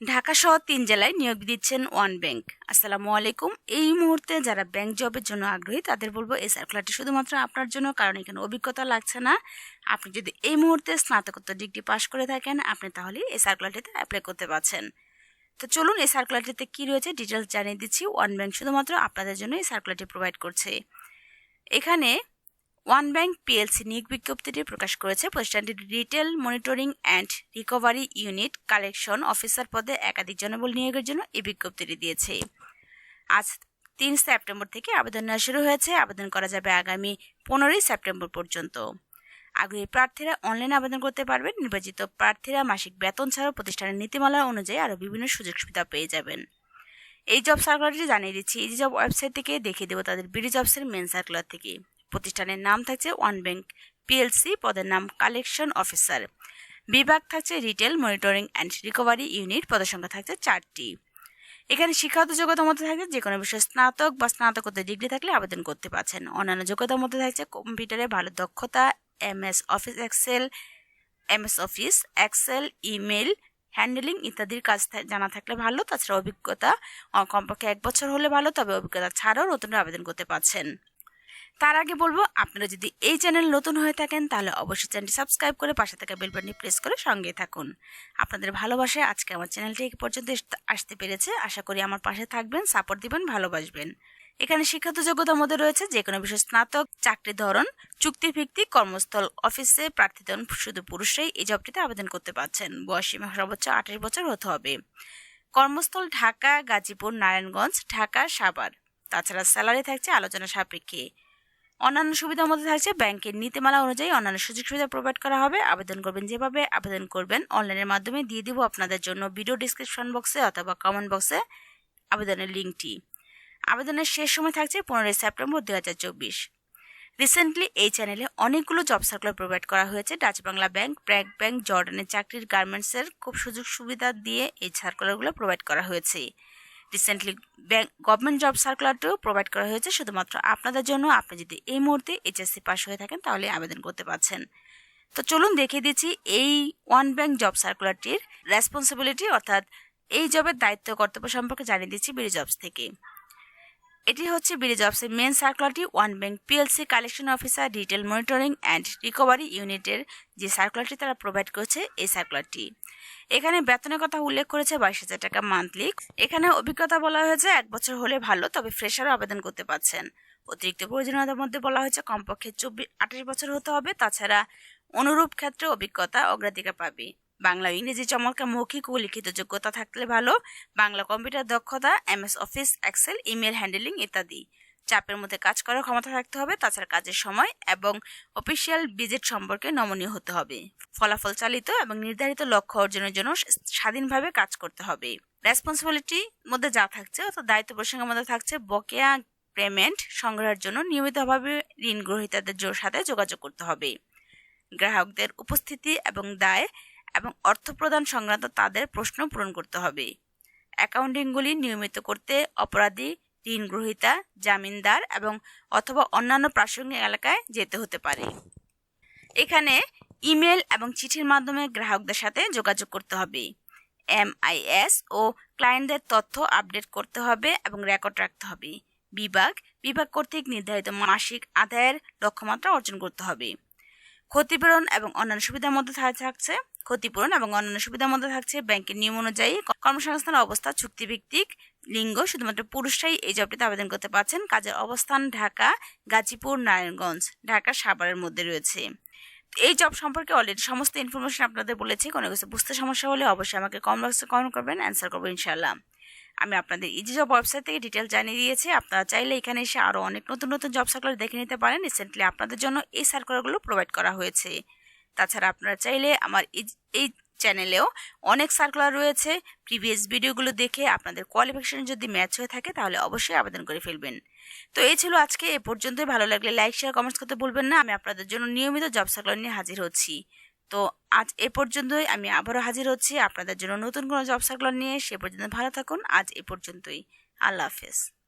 ঢাকা সহ তিন জেলায় নিয়োগ দিচ্ছেন ওয়ান ব্যাংক। আসসালামু আলাইকুম। এই মুহূর্তে যারা ব্যাংক জবের জন্য আগ্রহী, তাদের বলব এই সার্কুলারটি শুধুমাত্র আপনার জন্য, কারণ এখানে অভিজ্ঞতা লাগছে না। আপনি যদি এই মুহূর্তে স্নাতকোত্তর ডিগ্রি পাশ করে থাকেন, আপনি তাহলে এই সার্কুলারটিতে অ্যাপ্লাই করতে পারছেন। তো চলুন এই সার্কুলারটিতে কী রয়েছে ডিটেলস জানিয়ে দিচ্ছি। ওয়ান ব্যাংক শুধুমাত্র আপনাদের জন্য এই সার্কুলারটি প্রোভাইড করছে। এখানে ওয়ান ব্যাংক পিএলসি নিয়োগ বিজ্ঞপ্তিটি প্রকাশ করেছে। প্রতিষ্ঠানটির retail monitoring and recovery unit collection officer পদে একাধিক জনবল নিয়োগের জন্য এই বিজ্ঞপ্তিটি দিয়েছে। আজ তিন সেপ্টেম্বর থেকে আবেদন নেওয়া শুরু হয়েছে। আবেদন করা যাবে আগামী পনেরোই সেপ্টেম্বর পর্যন্ত। আগ্রহী প্রার্থীরা অনলাইনে আবেদন করতে পারবেন। নির্বাচিত প্রার্থীরা মাসিক বেতন ছাড়াও প্রতিষ্ঠানের নীতিমালা অনুযায়ী আরও বিভিন্ন সুযোগ সুবিধা পেয়ে যাবেন। এই জব সার্কুলারটি জানিয়ে দিচ্ছি, এই জব ওয়েবসাইট থেকে দেখিয়ে দেবো তাদের বিডি জবসের মেন সার্কুলার থেকে। প্রতিষ্ঠানের নাম থাকছে ওয়ান ব্যাংক পিএলসি, পদের নাম কালেকশন অফিসার। বিভাগ থাকছে retail, monitoring and recovery unit, পদের সংখ্যা থাকছে চারটি। এখানে শিক্ষাগত যোগ্যতার মধ্যে থাকছে যে কোনো বিষয়ে স্নাতক বা স্নাতকোত্তর ডিগ্রি থাকলে আবেদন করতে পারছেন। অন্যান্য যোগ্যতার মধ্যে থাকছে কম্পিউটারে ভালো দক্ষতা, MS office excel, MS office, excel, email handling ইত্যাদির কাজ জানা থাকলে ভালো। তাছাড়া অভিজ্ঞতা কমপক্ষে এক বছর হলে ভালো, তবে অভিজ্ঞতা ছাড়াও নতুন আবেদন করতে পারছেন। তার আগে বলব, আপনারা যদি এই চ্যানেল নতুন হয়ে থাকেন, তাহলে অবশ্যই চ্যানেলটি সাবস্ক্রাইব করে পাশে থাকা বেল বাটনটি প্রেস করে সঙ্গে থাকুন। আপনাদের ভালোবাসায় আজকে আমার চ্যানেলটি এই পর্যন্ত আসতে পেরেছে। আশা করি আমার পাশে থাকবেন, সাপোর্ট দিবেন, ভালোবাসবেন। এখানে শিক্ষাগত যোগ্যতার মধ্যে রয়েছে যে কোনো বিষয়ে স্নাতক, চাকরি ধরন চুক্তিভিত্তিক কর্মস্থল, অফিসে প্রার্থীদের শুধু পুরুষরাই এই জবটিতে আবেদন করতে পারছেন। বয়স সীমা সর্বোচ্চ আঠাশ বছর হতে হবে। কর্মস্থল ঢাকা, গাজীপুর, নারায়ণগঞ্জ, ঢাকা, সাভার। তাছাড়া স্যালারি থাকছে আলোচনা সাপেক্ষে। অন্যান্য সুবিধার মধ্যে থাকছে। ব্যাংকের নীতিমালা অনুযায়ী অন্যান্য সুযোগ সুবিধা প্রোভাইড করা হবে। আবেদন করবেন যেভাবে আবেদন করবেন অনলাইনের মাধ্যমে দিয়ে দিব আপনাদের জন্য ভিডিও ডিসক্রিপশন বক্সে অথবা কমেন্ট বক্সে আবেদনের লিঙ্কটি আবেদনের শেষ সময় থাকছে পনেরোই সেপ্টেম্বর দু হাজার চব্বিশ। রিসেন্টলি এই চ্যানেলে অনেকগুলো জব সার্কুলার প্রোভাইড করা হয়েছে। Dutch Bangla bank BRAC bank জর্ডানের চাকরির গার্মেন্টসের খুব সুযোগ সুবিধা দিয়ে এই সার্কুলারগুলো প্রোভাইড করা হয়েছে। রিসেন্টলি গভর্নমেন্ট জব সার্কুলারটিও প্রোভাইড করা হয়েছে শুধুমাত্র আপনাদের জন্য। আপনি যদি এই মুহূর্তে এইচএসসি পাস হয়ে থাকেন, তাহলে আবেদন করতে পারছেন। তো চলুন দেখিয়ে দিচ্ছি এই ওয়ান ব্যাংক জব সার্কুলারটির রেসপন্সিবিলিটি অর্থাৎ এই জবের দায়িত্ব, কর্তব্য সম্পর্কে জানিয়ে দিচ্ছি বিডি জবস থেকে। এটি হচ্ছে বিডি জবসের মেন সার্কুলারটি one bank PLC collection officer detail monitoring and recovery ইউনিটের যে সার্কুলারটি তারা প্রোভাইড করেছে, এই সার্কুলারটি এখানে বেতনের কথা উল্লেখ করেছে বাইশ হাজার টাকা মান্থলি এখানে অভিজ্ঞতা বলা হয়েছে, এক বছর হলে ভালো, তবে ফ্রেশারও আবেদন করতে পারছেন। অতিরিক্ত প্রয়োজনীয়তার মধ্যে বলা হয়েছে, কমপক্ষে চব্বিশ, আঠাশ বছর হতে হবে। তাছাড়া অনুরূপ ক্ষেত্রে অভিজ্ঞতা অগ্রাধিকার পাবে। বাংলা ইংরেজি চমৎকার মৌখিক ও লিখিত যোগ্যতা থাকলে ভালো। বাংলা কম্পিউটার দক্ষতা, MS office, excel, email handling ইত্যাদি। চাপের মধ্যে কাজ করার ক্ষমতা থাকতে হবে, তাছাড়া কাজের সময় এবং অফিসিয়াল ভিজিট সম্পর্কে নমনীয় হতে হবে। ফলাফল চালিত এবং নির্ধারিত লক্ষ্য অর্জনের জন্য স্বাধীনভাবে কাজ করতে হবে। রেসপন্সিবিলিটি মধ্যে যা থাকছে, অর্থাৎ দায়িত্ব প্রসঙ্গের মধ্যে থাকছে বকেয়া পেমেন্ট সংগ্রহের জন্য নিয়মিতভাবে ঋণ গ্রহীতাদের সাথে যোগাযোগ করতে হবে। গ্রাহকদের উপস্থিতি এবং দায় এবং অর্থ প্রদান সংক্রান্ত তাদের প্রশ্ন পূরণ করতে হবে। অ্যাকাউন্টিংগুলি নিয়মিত করতে অপরাধী, ঋণ গ্রহীতা, জামিনদার এবং অথবা অন্যান্য প্রাসঙ্গিক এলাকায় যেতে হতে পারে। এখানে ইমেল এবং চিঠির মাধ্যমে গ্রাহকদের সাথে যোগাযোগ করতে হবে। এমআইএস ও ক্লায়েন্টদের তথ্য আপডেট করতে হবে এবং রেকর্ড রাখতে হবে। বিভাগ বিভাগ কর্তৃক নির্ধারিত মাসিক আদায়ের লক্ষ্যমাত্রা অর্জন করতে হবে। ক্ষতিপূরণ এবং অন্যান্য সুবিধার মধ্যে থাকছে ক্ষতিপূরণ এবং অন্যান্য সুবিধার মধ্যে থাকছে ব্যাংকের নিয়ম অনুযায়ী কর্মসংস্থান অবস্থা, চুক্তিভিত্তিক লিঙ্গ, শুধুমাত্র পুরুষরাই এই জবটিতে আবেদন করতে পারছেন। কাজের অবস্থান ঢাকা, গাজীপুর, নারায়ণগঞ্জ ঢাকা সাভারের মধ্যে রয়েছে। এই জব সম্পর্কে অলরেডি সমস্ত ইনফরমেশন আপনাদের বলেছি। কোনো কিছু বুঝতে সমস্যা হলে অবশ্যই আমাকে কমেন্ট বক্সে কমেন্ট করবেন অ্যান্সার করব ইনশাল্লাহ আমি আপনাদের ইজি জব ওয়েবসাইট থেকে ডিটেল জানিয়ে দিয়েছি, আপনারা চাইলে এখানে এসে আরও অনেক নতুন নতুন জব সার্কুলার দেখে নিতে পারেন। রিসেন্টলি আপনাদের জন্য এই সার্কুলারগুলো প্রোভাইড করা হয়েছে। তাছাড়া আপনারা চাইলে আমার এই- চ্যানেলেও অনেক সার্কুলার রয়েছে। প্রিভিয়াস ভিডিওগুলো দেখে আপনাদের কোয়ালিফিকেশন যদি ম্যাচ হয়ে থাকে তাহলে অবশ্যই আবেদন করে ফেলবেন। তো এই ছিল আজকে, এ পর্যন্তই। ভালো লাগলে লাইক শেয়ার কমেন্টস করতে ভুলবেন না। আমি আপনাদের জন্য নিয়মিত জব সার্কুলার নিয়ে হাজির হচ্ছি। তো আজ এ পর্যন্তই। আমি আবারও হাজির হচ্ছি। আপনাদের জন্য নতুন কোনো জব সার্কুলার নিয়ে। সে পর্যন্ত ভালো থাকুন। আজ এ পর্যন্তই। আল্লাহ হাফেজ।